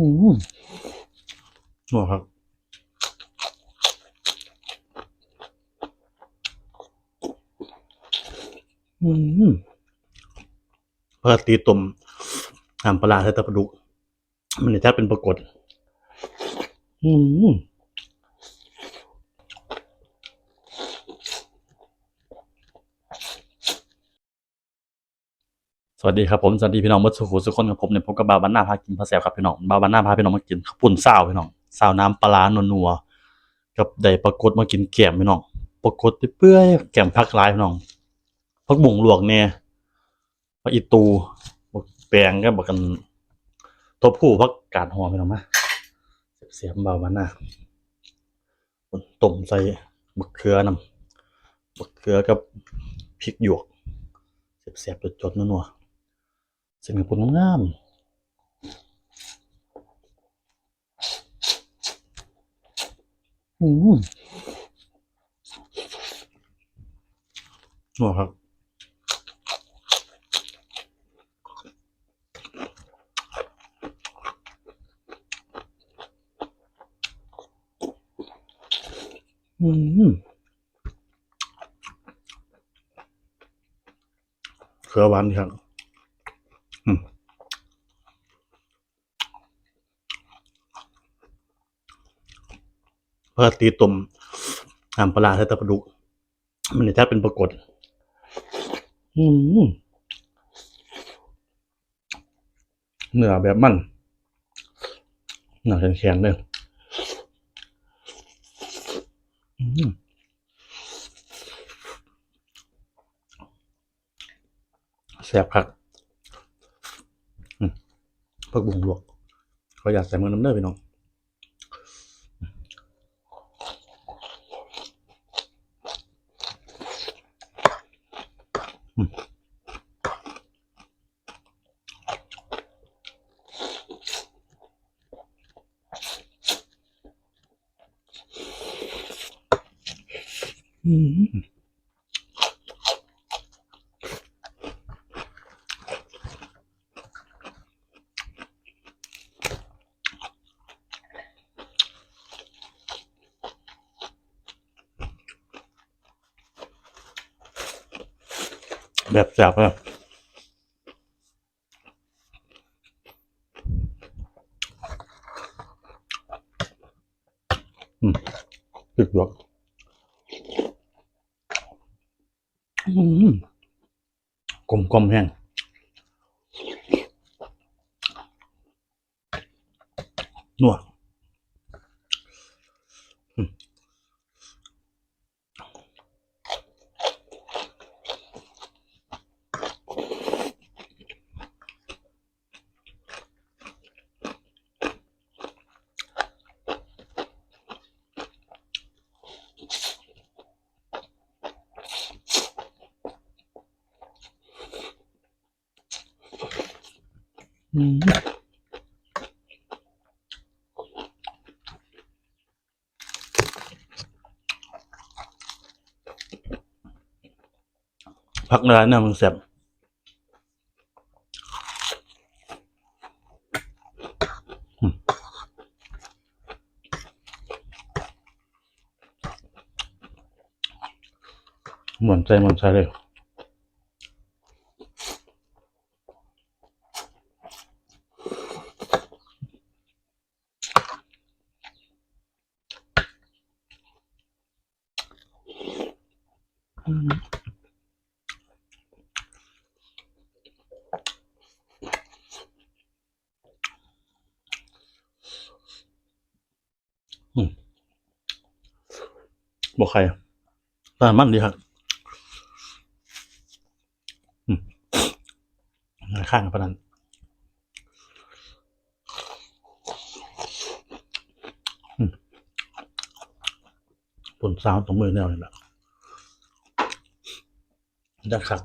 อืมนัวครับอืมปกติต้มน้ำปลาร้าใส่ตะปลาดุก มันจะเป็นปรากฏ อืม สวัสดีครับผมสวัสดีพี่น้องมื่อสุขุสุขคนกับผมเนี่ยผมกับบาวบันนาพากินพาแซวครับพี่น้องบาวบันนาพาพี่น้องมากินข้าวปุ้นซาวพี่น้องซาวน้ำปลาร้านัวๆกับได้ปรากฏมากินแกมพี่น้องปรากฏเปื่อยแกมผักหลายพี่น้องผักบุ้งลวกเนี่ยผักอีตูบักแปงก็บักกันตัวผู้ผักกาดหอมพี่น้องมาเสียบๆบาวบันนาต้มใส่บักเขือนำบักเขือกับพริกหยวกเสียบๆจดๆนัวๆ เสียงปุ่นงามอืมนัวครับอืมเขือหวานครับ ปกติต้มน้ำปลาร้าใส่แตะปลาดุก มันจะเป็นปรากฏ อืมเนื้อแบบมันเนื้อแข็งๆเลยอืมแซ่บครับผักบุ้งลวกเขาอยากใส่มือน้ำเนื้อพี่น้อง อืมแบบแซ่บเลยอืมตึก หยวกกลมกลมแห้งนัว พักเนื้อเนี่ยมันแซ่บอืมหมุนใจหมุนใจเลย บอกใครอะแต่มันดีครับอืมข้างกับพนันผลสาวตรงมือแนวนี่แหละ ได้ครับ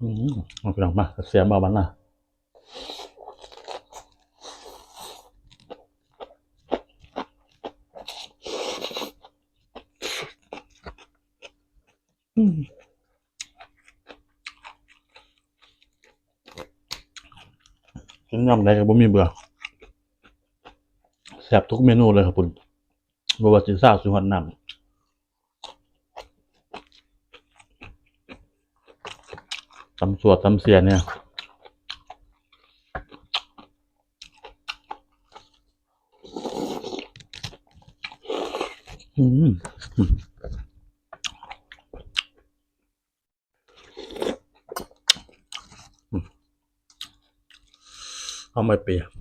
อืมเอาไปลองมาเสียบาบันนะอืมกินยำได้ก็บ่มีเบื่อแซ่บทุกเมนูเลยครับคุณบ่ว่าสิซ่าสิฮอดน้ำ ตำสวดตำเสียเนี่ยอืมอืมอืมเอาไม่เปียก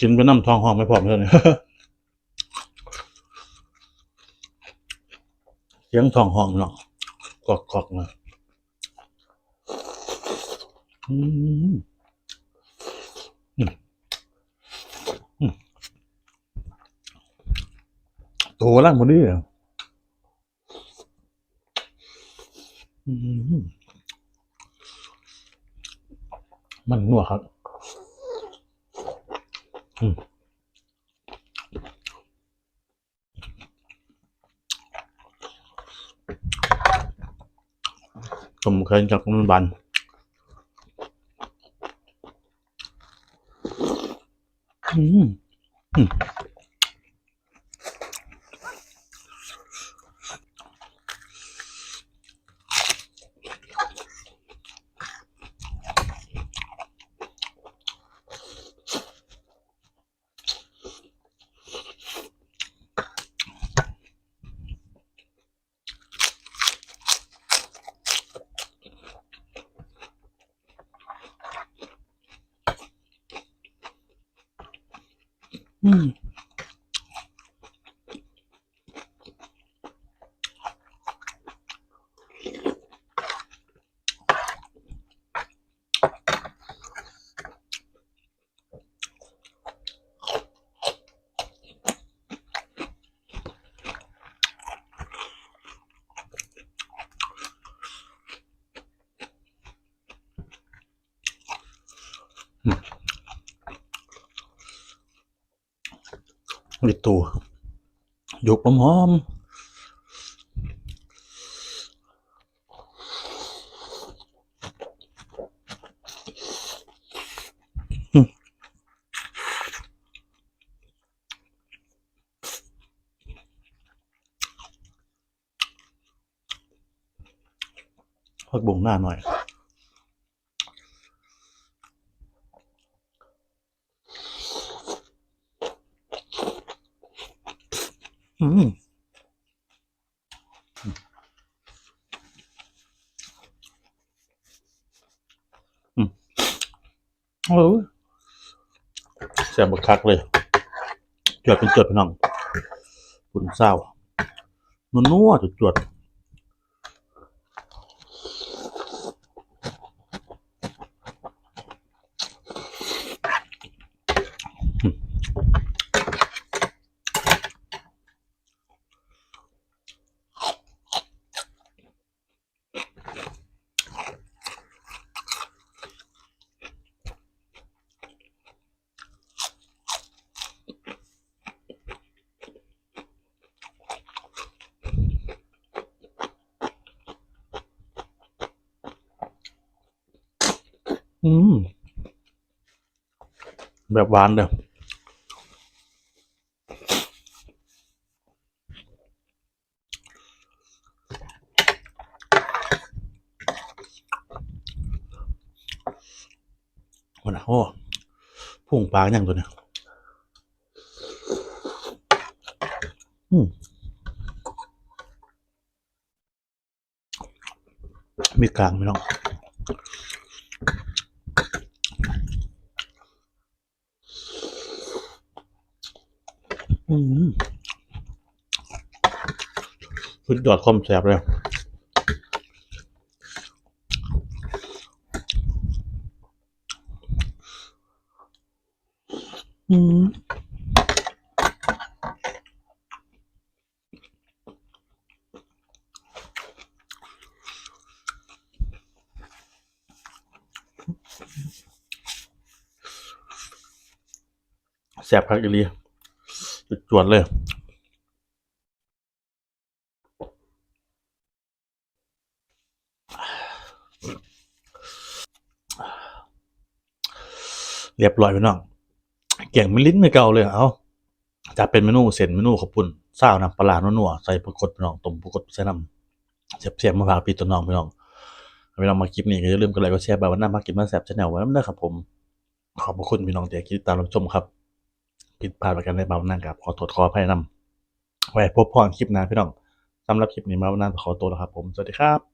กินไปน้ำทองหองไม่พอเลยเนี่ยเสียงทองหองเนาะกอกกอกๆนะอืมาโตล่างพอดีอะอืม มันนัวครับ อืมผมเคยจากมันบันอืมอืม อื ลิตูยกหอมๆอืมพักบุงหน้าหน่อย อืมอืมโอ้แซ่บบักคักเลย จวดเป็นจวดพี่น้องปุ่นเศร้านัวนัวจวดจวด อืม แบบหวานเด้อวันนะโอ้พุ่งปลาอย่างตัวเนี้ยอืมมีกลางไหมน้อง สุดยอดคมแสบเลยแสบครักอีเลีย จวดเลยเรียบร้อยพี่น้องเก่งไม่ลิ้นไม่เก่าเลยเอาจะเป็นเมนูเส้นเมนูข้าวปุ้นซาวน้ำปลาร้านัวๆใส่ปลากดพี่น้องต้มปลากดใส่น้ำเสียบๆมาฝากพี่ตัวน้องพี่น้องพี่น้องมาคลิปนี้ก็อย่าลืมกดไลค์กดแชร์บายวันหน้ามากินมาแซ่บชาแนลไว้ด้วยครับผม ขอบคุณพี่น้องที่ติดตามรับชมครับ ผิดพลาดประการใดบางนั่นกับขอโทษขออภัยนำไว้พบพรคลิปหน้าพี่น้องสำหรับคลิปนี้มาวันนั้นขอตัวแล้วครับผมสวัสดีครับ